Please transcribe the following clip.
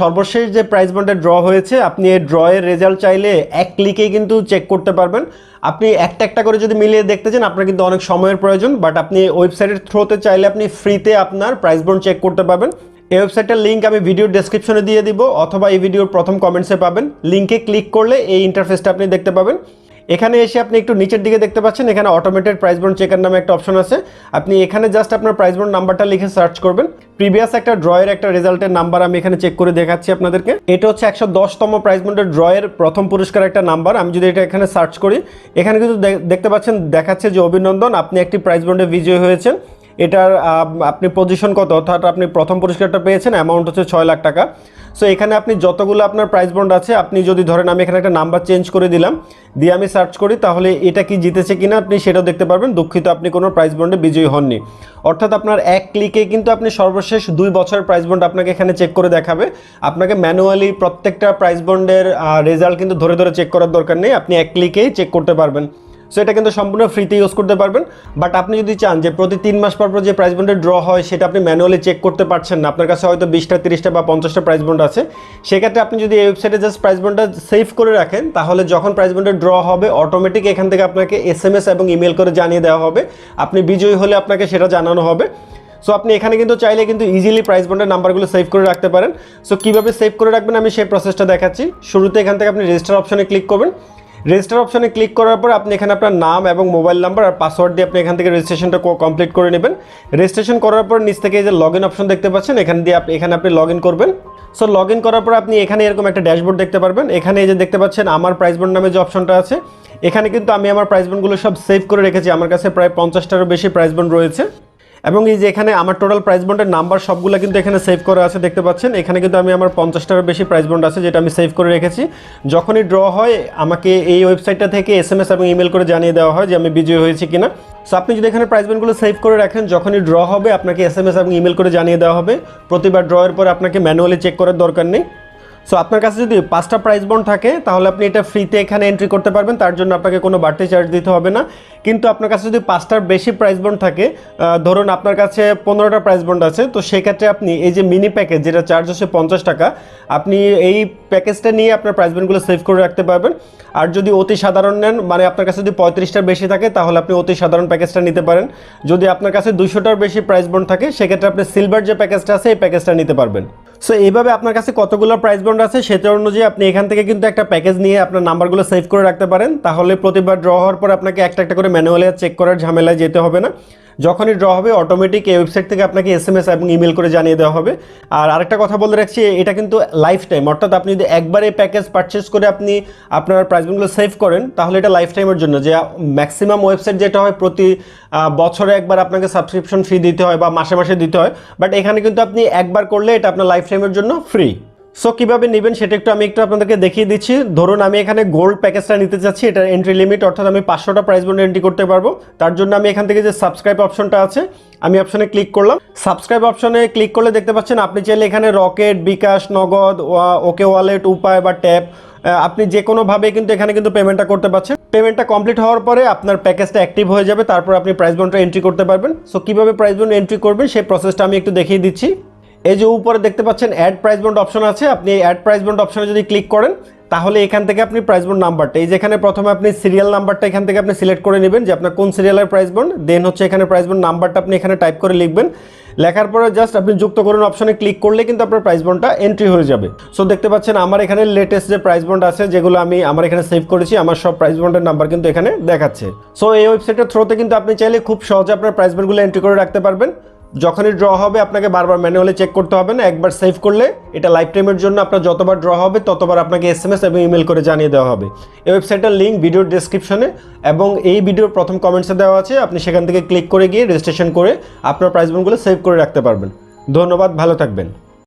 সর্বশেষ যে প্রাইজ বন্ডে ড্র হয়েছে, আপনি এই ড্রয়ের রেজাল্ট চাইলে এক ক্লিকেই কিন্তু চেক করতে পারবেন। আপনি একটা একটা করে যদি মিলিয়ে দেখতে চান, আপনার কিন্তু অনেক সময়ের প্রয়োজন বাট আপনি ওয়েবসাইটের থ্রোতে চাইলে আপনি ফ্রিতে আপনার প্রাইস বন্ড চেক করতে পারবেন। এই ওয়েবসাইটের লিঙ্ক আমি ভিডিওর ডেসক্রিপশনে দিয়ে দিব, অথবা এই ভিডিওর প্রথম কমেন্টসে পাবেন। লিঙ্কে ক্লিক করলে এই ইন্টারফেসটা আপনি দেখতে পাবেন। এখানে এসে আপনি একটু নিচের দিকে দেখতে পাচ্ছেন, এখানে অটোমেটেড প্রাইস বন্ড চেকার নামে একটা অপশন আছে। আপনি এখানে জাস্ট আপনার প্রাইস বন্ড নাম্বারটা লিখে সার্চ করবেন। প্রিভিয়াস একটা ড্রয়ের একটা রেজাল্টের নাম্বার আমি এখানে চেক করে দেখাচ্ছি আপনাদেরকে। এটা হচ্ছে একশো দশতম প্রাইস বন্ডের ড্রয়ের প্রথম পুরস্কার একটা নাম্বার আমি যদি এটা এখানে সার্চ করি, এখানে কিন্তু দেখতে পাচ্ছেন, দেখাচ্ছে যে অভিনন্দন, আপনি একটি প্রাইস বন্ডে বিজয়ী হয়েছেন। এটার আপনি পজিশন কত? অর্থাৎ আপনি প্রথম পুরস্কারটা পেয়েছেন অ্যামাউন্ট হচ্ছে ছয় লাখ টাকা। সো এখানে আপনি যতগুলো আপনার প্রাইস বন্ড আছে, আপনি যদি ধরেন আমি এখানে একটা নাম্বার চেঞ্জ করে দিলাম, দিয়ে আমি সার্চ করি, তাহলে এটা কি জিতেছে কিনা আপনি সেটাও দেখতে পারবেন। দুঃখিত, আপনি কোনো প্রাইস বন্ডে বিজয়ী হননি। অর্থাৎ আপনার এক ক্লিকে কিন্তু আপনি সর্বশেষ দুই বছরের প্রাইস বন্ড আপনাকে এখানে চেক করে দেখাবে। আপনাকে ম্যানুয়ালি প্রত্যেকটা প্রাইস বন্ডের রেজাল্ট কিন্তু ধরে ধরে চেক করার দরকার নেই। আপনি এক ক্লিকেই চেক করতে পারবেন। সো এটা কিন্তু সম্পূর্ণ ফ্রিতে ইউজ করতে পারবেন। বাট আপনি যদি চান যে প্রতি তিন মাস পর পর যে প্রাইস বন্ডের ড্র হয়, সেটা আপনি ম্যানুয়ালি চেক করতে পারছেন না। আপনার কাছে হয়তো বিশটা, তিরিশটা বা পঞ্চাশটা প্রাইস বন্ড আছে। সেক্ষেত্রে আপনি যদি এই ওয়েবসাইটে জাস্ট প্রাইস বন্ডটা সেভ করে রাখেন, তাহলে যখন প্রাইস বন্ডের ড্র হবে অটোমেটিক এখান থেকে আপনাকে এস এম এস এবং ইমেল করে জানিয়ে দেওয়া হবে। আপনি বিজয়ী হলে আপনাকে সেটা জানানো হবে। সো আপনি এখানে কিন্তু চাইলে কিন্তু ইজিলি প্রাইস বন্ডের নাম্বারগুলো সেভ করে রাখতে পারেন। সো কীভাবে সেভ করে রাখবেন আমি সেই প্রসেসটা দেখাচ্ছি। শুরুতে এখান থেকে আপনি রেজিস্টার অপশনে ক্লিক করবেন। রেজিস্টার অপশনে ক্লিক করার পর আপনি এখানে আপনার নাম এবং মোবাইল নাম্বার আর পাসওয়ার্ড দিয়ে আপনি এখান থেকে রেজিস্ট্রেশনটা কমপ্লিট করে নেবেন। রেজিস্ট্রেশন করার পর নিচ থেকে এই যে লগ ইন অপশন দেখতে পাচ্ছেন, এখান দিয়ে আপনি এখানে আপনি লগ ইন করবেন। সো লগ ইন করার পর আপনি এখানে এরকম একটা ড্যাশবোর্ড দেখতে পারবেন। এখানে এই যে দেখতে পাচ্ছেন, আমার প্রাইস বোর্ড নামে যে অপশনটা আছে, এখানে কিন্তু আমি আমার প্রাইস বন্ডগুলো সব সেভ করে রেখেছি। আমার কাছে প্রায় পঞ্চাশটারও বেশি প্রাইস বন্ড রয়েছে। এবং এই যে এখানে আমার টোটাল প্রাইস বন্ডের নাম্বার সবগুলো কিন্তু এখানে সেভ করা আছে, দেখতে পাচ্ছেন? এখানে কিন্তু আমি আমার পঞ্চাশটারও বেশি প্রাইস বন্ড আছে, যেটা আমি সেভ করে রেখেছি। যখনই ড্র হয়, আমাকে এই ওয়েবসাইটটা থেকে এস এম এস এবং ইমেল করে জানিয়ে দেওয়া হয় যে আমি বিজয়ী হয়েছি কিনা। সো আপনি যদি এখানে প্রাইস বন্ডগুলো সেভ করে রাখেন, যখনই ড্র হবে, আপনাকে এস এম এস এবং ইমেল করে জানিয়ে দেওয়া হবে। প্রতিবার ড্রয়ের পর আপনাকে ম্যানুয়ালি চেক করার দরকার নেই। সো আপনার কাছে যদি পাঁচটা প্রাইস বন্ড থাকে, তাহলে আপনি এটা ফ্রিতে এখানে এন্ট্রি করতে পারবেন। তার জন্য আপনাকে কোনো বাড়তি চার্জ দিতে হবে না। কিন্তু আপনার কাছে যদি পাঁচটার বেশি প্রাইস বন্ড থাকে ধরুন আপনার কাছে পনেরোটা প্রাইস বন্ড আছে, তো সেক্ষেত্রে আপনি এই যে মিনি প্যাকেজ যেটা চার্জ হচ্ছে পঞ্চাশ টাকা, আপনি এই প্যাকেজটা নিয়ে আপনার প্রাইস বন্ডগুলো সেভ করে রাখতে পারবেন। আর যদি অতি সাধারণ নেন মানে আপনার কাছে যদি পঁয়ত্রিশটার বেশি থাকে, তাহলে আপনি অতি সাধারণ প্যাকেজটা নিতে পারেন। যদি আপনার কাছে দুশোটার বেশি প্রাইস বন্ড থাকে, সেক্ষেত্রে আপনি সিলভার যে প্যাকেজটা আছে, এই প্যাকেজটা নিতে পারবেন। সো এইভাবে আপনার কাছে কতগুলো প্রাইস বন্ড আছে সেটা অনুযায়ী আপনি এখান থেকে কিন্তু একটা প্যাকেজ নিয়ে আপনার নাম্বারগুলো সেভ করে রাখতে পারেন। তাহলে প্রতিবার ড্র হওয়ার পর আপনাকে একটা একটা করে ম্যানুয়ালি চেক করার ঝামেলায় যেতে হবে না। যখনই ড্র হবে অটোমেটিক এই ওয়েবসাইট থেকে আপনাকে এস এম এস এবং ইমেল করে জানিয়ে দেওয়া হবে। আর আরেকটা কথা বলে রাখছি, এটা কিন্তু লাইফ টাইম অর্থাৎ আপনি যদি একবার এই প্যাকেজ পারচেস করে আপনি আপনার প্রাইসগুলো সেভ করেন, তাহলে এটা লাইফ টাইমের জন্য। যে ম্যাক্সিমাম ওয়েবসাইট যেটা হয়, প্রতি বছরে একবার আপনাকে সাবস্ক্রিপশন ফি দিতে হয় বা মাসে মাসে দিতে হয় বাট এখানে কিন্তু আপনি একবার করলে এটা আপনার লাইফ টাইমের জন্য ফ্রি সো কীভাবে নেবেন সেটা একটু আমি একটু আপনাদেরকে দেখিয়ে দিচ্ছি। ধরুন, আমি এখানে গোল্ড প্যাকেজটা নিতে চাচ্ছি এটার এন্ট্রি লিমিট অর্থাৎ আমি পাঁচশোটা প্রাইস বন্ড এন্ট্রি করতে পারব। তার জন্য আমি এখান থেকে যে সাবস্ক্রাইব অপশনটা আছে, আমি অপশনে ক্লিক করলাম। সাবস্ক্রাইব অপশনে ক্লিক করলে দেখতে পাচ্ছেন, আপনি চাইলে এখানে রকেট বিকাশ নগদ ওকে ওয়ালেট উপায় বা ট্যাপ আপনি যে কোনোভাবে কিন্তু এখানে কিন্তু পেমেন্টটা করতে পারছেন। পেমেন্টটা কমপ্লিট হওয়ার পরে আপনার প্যাকেজটা অ্যাক্টিভ হয়ে যাবে, তারপর আপনি প্রাইস বন্ডটা এন্ট্রি করতে পারবেন। সো কীভাবে প্রাইস বন্ড এন্ট্রি করবেন, সেই প্রসেসটা আমি একটু দেখিয়ে দিচ্ছি। এই যে উপরে দেখতে পাচ্ছেন অ্যাড প্রাইস বন্ড অপশন আছে। আপনি এই অ্যাড প্রাইস বন্ড অপশনে যদি ক্লিক করেন, তাহলে এখান থেকে আপনি প্রাইস বন্ড নাম্বারটা এই যেখানে প্রথমে আপনি সিরিয়াল নাম্বারটা এখান থেকে আপনি সিলেক্ট করে নেবেন যে আপনার কোন সিরিয়ালের প্রাইস বন্ড দেন হচ্ছে এখানে প্রাইস বন্ড নাম্বারটা আপনি এখানে টাইপ করে লিখবেন। লেখার পরে জাস্ট আপনি যুক্ত করুন অপশনে ক্লিক করলে কিন্তু আপনার প্রাইস বন্ডটা এন্ট্রি হয়ে যাবে। সো দেখতে পাচ্ছেন, আমার এখানে লেটেস্ট যে প্রাইস বন্ড আছে, যেগুলো আমি আমার এখানে সেভ করেছি, আমার সব প্রাইস বন্ডের নাম্বার কিন্তু এখানে দেখাচ্ছে। সো এই ওয়েবসাইটের থ্রোতে কিন্তু আপনি চাইলে খুব সহজে আপনার প্রাইস বন্ডগুলো এন্ট্রি করে রাখতে পারবেন। যখনই ড্র হবে, আপনাকে বারবার ম্যানুয়ালি চেক করতে হবে না, একবার সেভ করলে এটা লাইফ টাইমের জন্য আপনার যতবার ড্র হবে, ততবার আপনাকে এস এম এস এবং ইমেল করে জানিয়ে দেওয়া হবে। এই ওয়েবসাইটের লিঙ্ক ভিডিওর ডিসক্রিপশনে এবং এই ভিডিওর প্রথম কমেন্টসে দেওয়া আছে, আপনি সেখান থেকে ক্লিক করে গিয়ে রেজিস্ট্রেশন করে আপনার প্রাইজ বোনগুলো সেভ করে রাখতে পারবেন। ধন্যবাদ, ভালো থাকবেন।